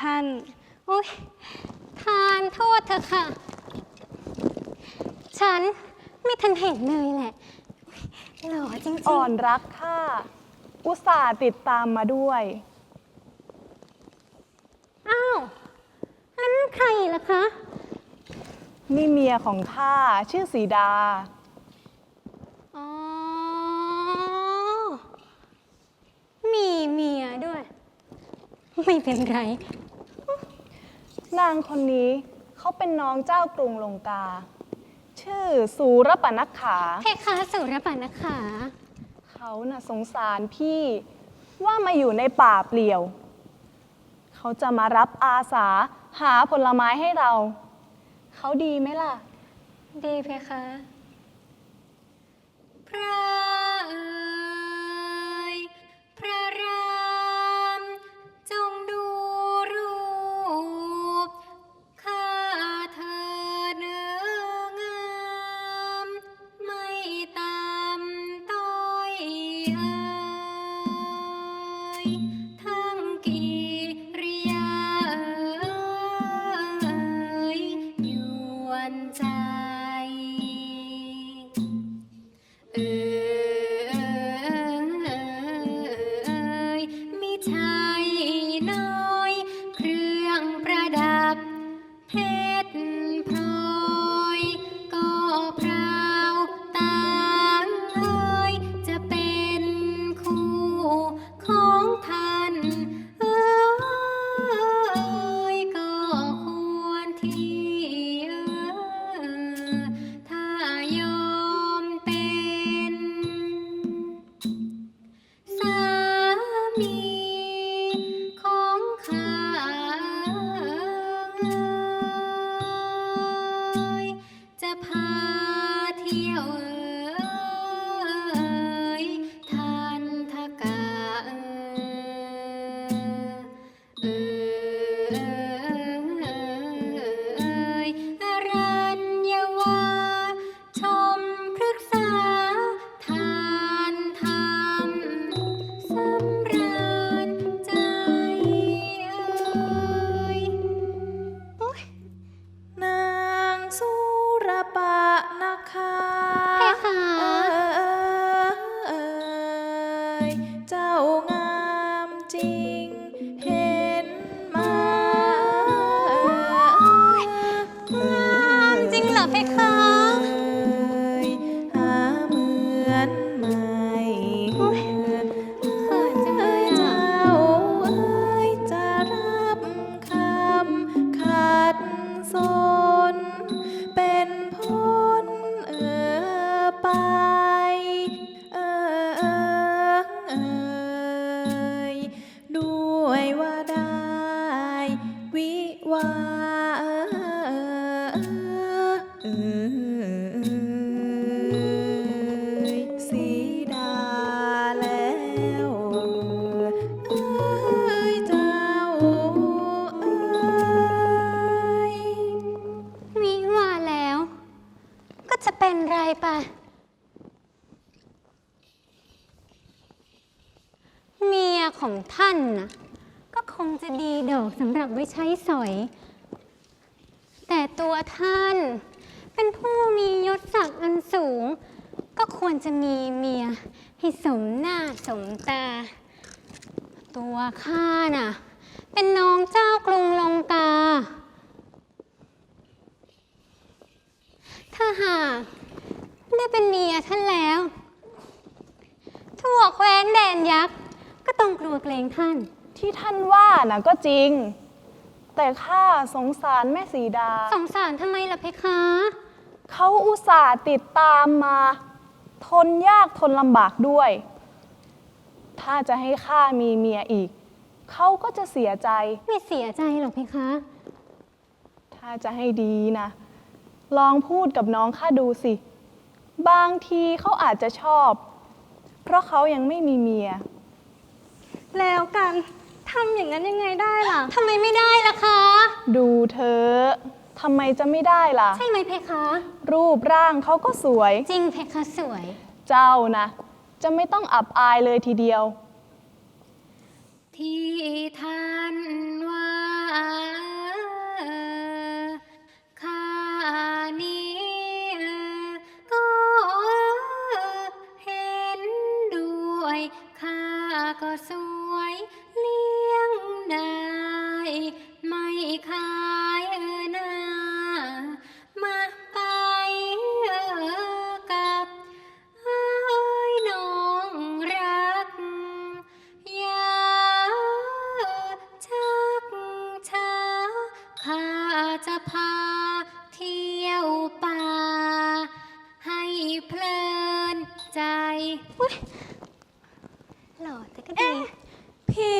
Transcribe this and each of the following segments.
ท่านโอ้ยทานโทษเถอะค่ะ ฉันไม่ทันเห็นเลยแหละหล่อจริงๆ อ่อนรักข้าอุตส่าห์ติดตามมาด้วย อ้าวอันนั้นใครล่ะคะ นี่เมียของข้าชื่อสีดา อ๋อ มีเมียด้วย ไม่เป็นไร นางคนนี้เขาเป็นน้องเจ้ากรุงลงกา ชื่อสูรปนักขา เพคะสุรปานะคะ เขาน่ะสงสารพี่ว่ามาอยู่ในป่าเปลี่ยว เขาจะมารับอาสาหาผลไม้ให้เรา เขาดีไหมล่ะ ดีเพคะ พระ เจ้างามจริง ไรไป เมียของท่านนะก็คงจะดีดอกสำหรับไว้ใช้สอย แต่ตัวท่านเป็นผู้มียศศักดิ์อันสูง ก็ควรจะมีเมียให้สมหน้าสมตา ตัวข้าน่ะ เป็นน้องเจ้ากรุงลงกาถ้าหาก ได้เป็นเมียท่านแล้วทั่วแคว้นแดนยักษ์ก็ต้องกลัวเกรงท่าน ที่ท่านว่านะก็จริง แต่ข้าสงสารแม่สีดา สงสารทำไมล่ะเพคะ เขาอุตส่าห์ติดตามมา ทนยากทนลำบากด้วย ถ้าจะให้ข้ามีเมียอีก เขาก็จะเสียใจ ไม่เสียใจหรอกเพคะ ถ้าจะให้ดีนะ ลองพูดกับน้องข้าดูสิ บางทีเขาอาจจะชอบ เพราะเขายังไม่มีเมีย แล้วกันทำอย่างนั้นยังไงได้ล่ะทำไมไม่ได้ล่ะคะ ดูเธอะทำไมจะไม่ได้ล่ะ ใช่ไหมเพคะ รูปร่างเขาก็สวย จริงเพคะสวย เจ้านะ จะไม่ต้องอับอายเลยทีเดียว ที่ท่านว่า ข้าก็สวย เลี้ยงได้ ไม่ขา ผิด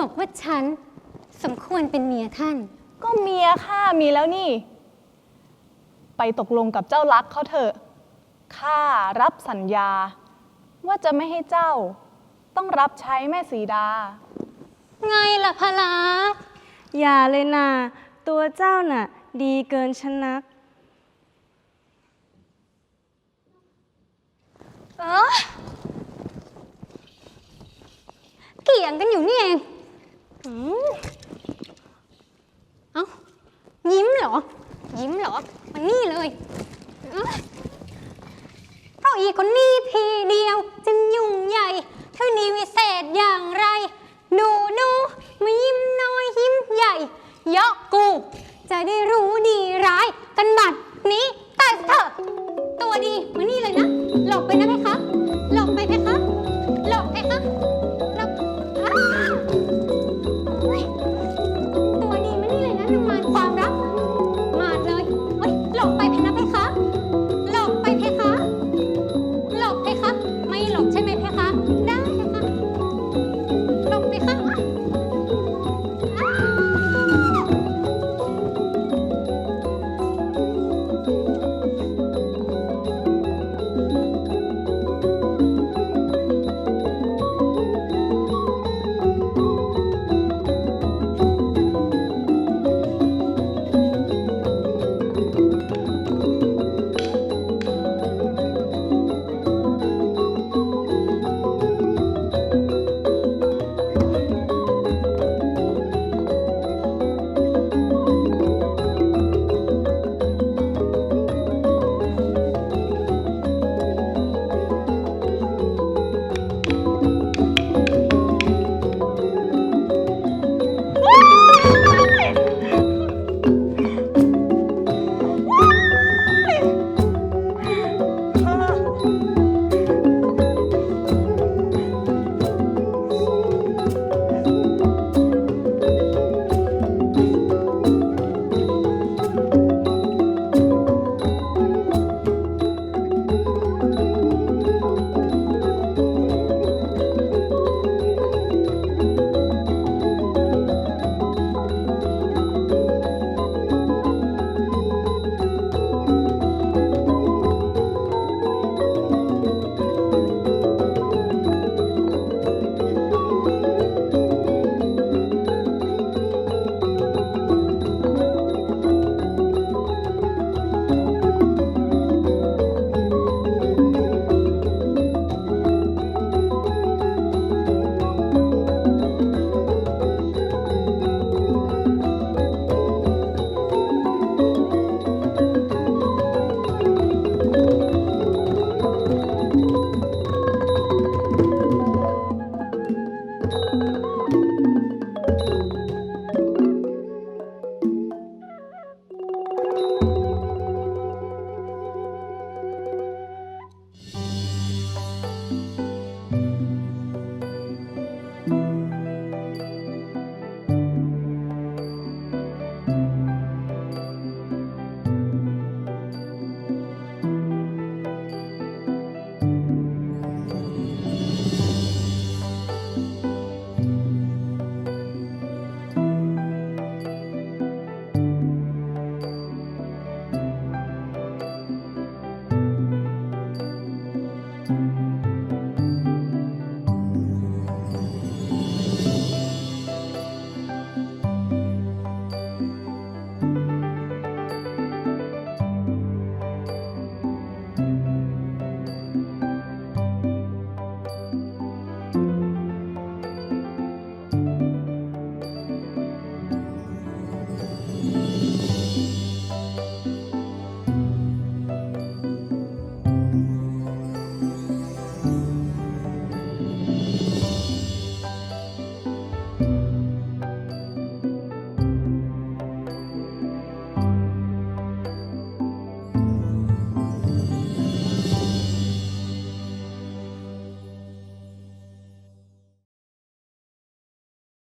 บอกว่าฉันสมควรเป็นเมียท่าน ก็เมียข้ามีแล้วนี่ ไปตกลงกับเจ้ารักเขาเถอะข้ารับสัญญา ว่าจะไม่ให้เจ้า ต้องรับใช้แม่สีดา ไงล่ะพลาอย่าเลยนะตัวเจ้าน่ะ ดีเกินชนนัก เออ